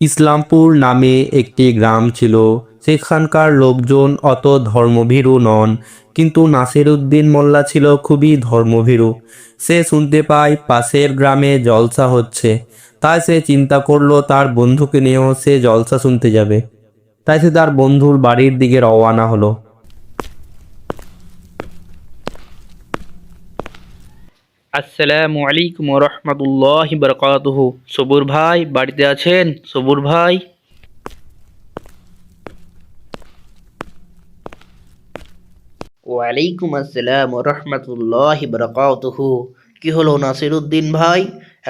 ইসলামপুর নামে একটি গ্রাম ছিল। সেখানকার লোকজন অত ধর্মভীরু নন, কিন্তু নাসির উদ্দিন মোল্লা ছিল খুবই ধর্মভীরু। সে শুনতে পায় পাশের গ্রামে জলসা হচ্ছে। তাই সে চিন্তা করল তার বন্ধুকে নিয়েও সে জলসা শুনতে যাবে। তাই সে তার বন্ধুর বাড়ির দিকে রওয়ানা হলো। আসসালামু আলাইকুম রহমতুল্লাহ বরকাতহ। সবুর ভাই, বাড়িতে আছেন? সবুর ভাই। ওয়ালাইকুম আসসালাম রহমতুল্লাহ বরকাতহ। কি হলো নাসিরুদ্দিন ভাই?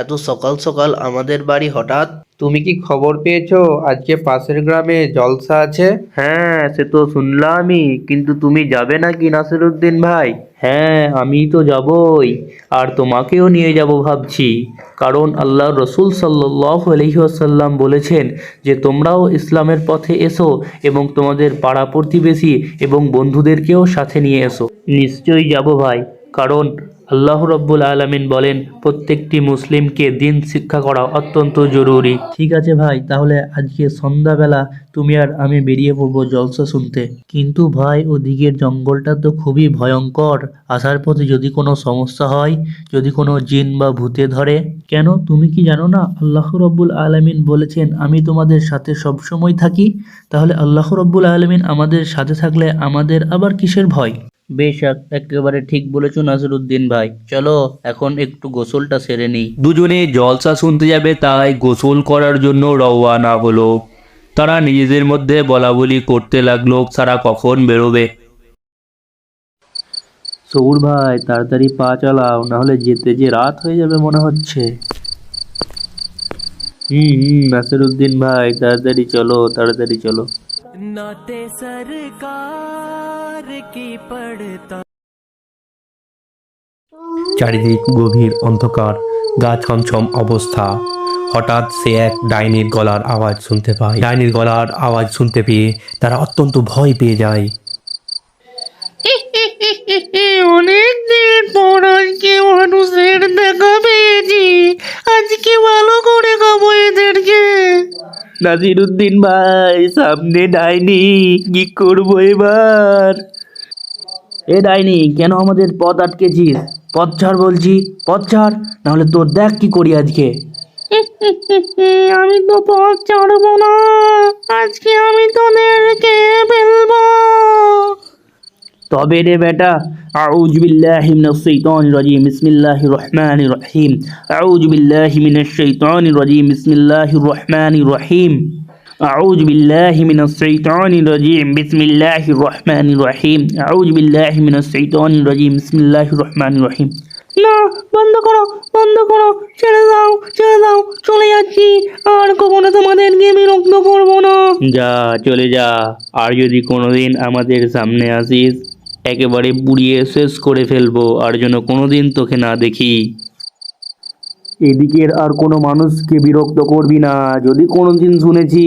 এত সকাল সকাল আমাদের বাড়ি হঠাৎ তুমি কি খবর পেয়েছ? আজকে পাশের গ্রামে জলসা আছে। হ্যাঁ সে তো শুনলামই। কিন্তু তুমি যাবে নাকি নাসিরুদ্দিন ভাই? হ্যাঁ আমি তো যাবই। আর তোমাকেও নিয়ে যাব ভাবছি। কারণ আল্লাহ রসুল সাল্লাহ আলহিহাসাল্লাম বলেছেন যে তোমরাও ইসলামের পথে এসো এবং তোমাদের পাড়া প্রতিবেশী এবং বন্ধুদেরকেও সাথে নিয়ে এসো। নিশ্চয়ই যাব ভাই। কারণ আল্লাহ রব্বুল আলমিন বলেন, প্রত্যেকটি মুসলিমকে দিন শিক্ষা করা অত্যন্ত জরুরি। ঠিক আছে ভাই, তাহলে আজকে সন্ধ্যাবেলা তুমি আর আমি বেরিয়ে পড়ব জলসা শুনতে। কিন্তু ভাই, ওদিকের জঙ্গলটা তো খুবই ভয়ঙ্কর। আসার পথে যদি কোনো সমস্যা হয়, যদি কোনো জিন বা ভূতে ধরে। কেন? তুমি কি জানো না, আল্লাহ রব্বুল আলমিন বলেছেন, আমি তোমাদের সাথে সবসময় থাকি। তাহলে আল্লাহ রব্বুল আলমিন আমাদের সাথে থাকলে আমাদের আবার কিসের ভয়? বেশাক একেবারে ঠিক বলেছ নাসিরুদ্দিন ভাই। চলো এখন একটু গোসলটা সেরে নিই। দুজনে জলসা শুনতে যাবে তাই গোসল করার জন্য রওয়ানা হলো। তারা নিজেদের মধ্যে বলা বলি করতে লাগল সারা কখন বেরোবে? সৌর ভাই তাড়াতাড়ি পা চালাও নাহলে যেতে যে রাত হয়ে যাবে মনে হচ্ছে। হুম হুম নাসিরুদ্দিন ভাই তাড়াতাড়ি চলো তাড়াতাড়ি চলো। নতে সরকার চারিদিক গভীর অন্ধকার গা ছমছম অবস্থা। হঠাৎ সে এক ডাইনির গলার আওয়াজ শুনতে পায়। ডাইনির গলার আওয়াজ শুনতে পেয়ে তারা অত্যন্ত ভয় পেয়ে যায়। অনেক দিন পর আজকে মানুষের দেখা পেয়েছি। আজকে ভালো করে খাব এদেরকে। নাজিরুদ্দিন ভাই সামনে ডাইনি কি করব এবার? এ ডাইনি কেন আমাদের পথ আটকেছিস পথ ছাড় বলছি পথ ছাড় নাহলে তোর দেখ কি করি আজকে আমি তো পথ ছাড়বো না আজকে আমি তোদেরকে ফেলবো তবে রে বেটা أعوذ بالله من الشيطان الرجيم بسم الله الرحمن الرحيم أعوذ بالله من الشيطان الرجيم بسم الله الرحمن الرحيم أعوذ بالله من الشيطان الرجيم بسم الله الرحمن الرحيم أعوذ بالله من الشيطان الرجيم بسم الله الرحمن الرحيم না বন্ধ করো বন্ধ করো ছেড়ে দাও ছেড়ে দাও চলে যাচ্ছি আর কখনো তোমাদেরকে বিরক্ত করবো না যা চলে যা আর যদি কোনোদিন আমাদের সামনে আসিস একেবারে পুড়িয়ে শেষ করে ফেলবো আর যেন কোনোদিন তোকে না দেখি এদিকের আর কোনো মানুষকে বিরক্ত করবি না। যদি কোনোদিন শুনেছি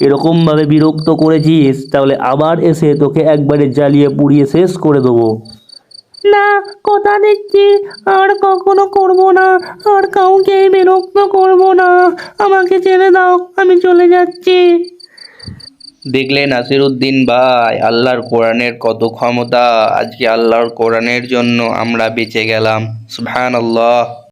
এরকমভাবে বিরক্ত করেছিস তাহলে আবার এসে তোকে একবারে জ্বালিয়ে পুড়িয়ে শেষ করে দেবো। না কথা দিচ্ছি আর কখনো করব না আর কাউকে বিরক্ত করব না। আমাকে ছেড়ে দাও আমি চলে যাচ্ছি। দেখলে নাসিরুদ্দিন ভাই আল্লাহর কোরআনের কত ক্ষমতা। আজকে আল্লাহর কোরআনের জন্য আমরা বেঁচে গেলাম। সুবহানাল্লাহ।